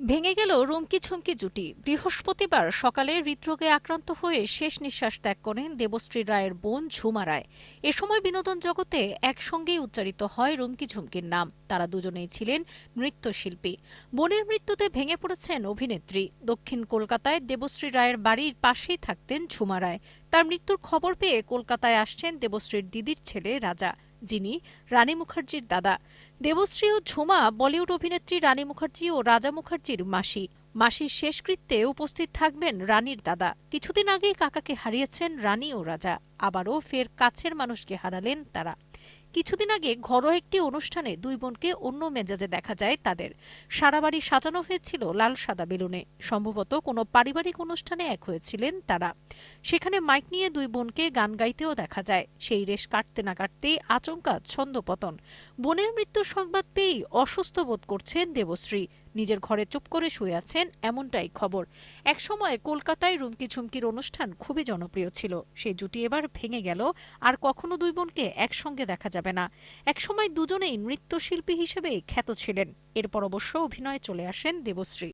ভেঙে গেল রুমকি ছুমকি জুটি। বৃহস্পতিবার সকালে হৃদরোগে আক্রান্ত হয়ে শেষ নিঃশ্বাস ত্যাগ করেন দেবশ্রী রায়ের বোন ঝুমা রায়। এ সময় বিনোদন জগতে একসঙ্গেই উচ্চারিত হয় রুমকি ঝুমকির নাম। তারা দুজনেই ছিলেন নৃত্যশিল্পী। বোনের মৃত্যুতে ভেঙে পড়েছেন অভিনেত্রী। দক্ষিণ কলকাতায় দেবশ্রী রায়ের বাড়ির পাশেই থাকতেন ঝুমা রায়। তার মৃত্যুর খবর পেয়ে কলকাতায় আসছেন দেবশ্রীর দিদির ছেলে রাজা। যিনি রানী মুখার্জির দাদা। দেবশ্রী ও ঝুমা বলিউড অভিনেত্রী রানী মুখার্জি ও রাজা মুখার্জির মাসি। মাসির শেষকৃত্যে উপস্থিত থাকবেন রানীর দাদা। কিছুদিন আগে কাকাকে হারিয়েছেন রানী ও রাজা। আবারও ফের কাছের মানুষকে হারালেন তারা। কিছুদিন আগে ঘরোয়া একটি অনুষ্ঠানে দুই বোনকে অন্য মেজাজে দেখা যায় তাদের। সারা বাড়ি সাজানো হয়েছিল লাল সাদা বেলুনে। সম্ভবত কোনো পারিবারিক অনুষ্ঠানে এক হয়েছিলেন তারা। সেখানে মাইক নিয়ে দুই বোনকে গান গাইতেও দেখা যায়। সেই রেশ কাটতে না কাটতেই আচমকা ছন্দপতন বোনের মৃত্যুর সংবাদ পেয়েই অসুস্থ বোধ করছেন দেবশ্রী। নিজের ঘরে চুপ করে শুয়ে আছেন এমনটাই খবর। একসময় কলকাতায় রুমকি ঝুমকির অনুষ্ঠান খুবই জনপ্রিয় ছিল। সেই জুটি এবার ভেঙে গেল, আর কখনো দুই বোনকে একসঙ্গে দেখা যাবে না। একসময় দুজনেই নৃত্যশিল্পী হিসেবে খ্যাত ছিলেন। এরপর অবশ্য অভিনয়ে চলে আসেন দেবশ্রী।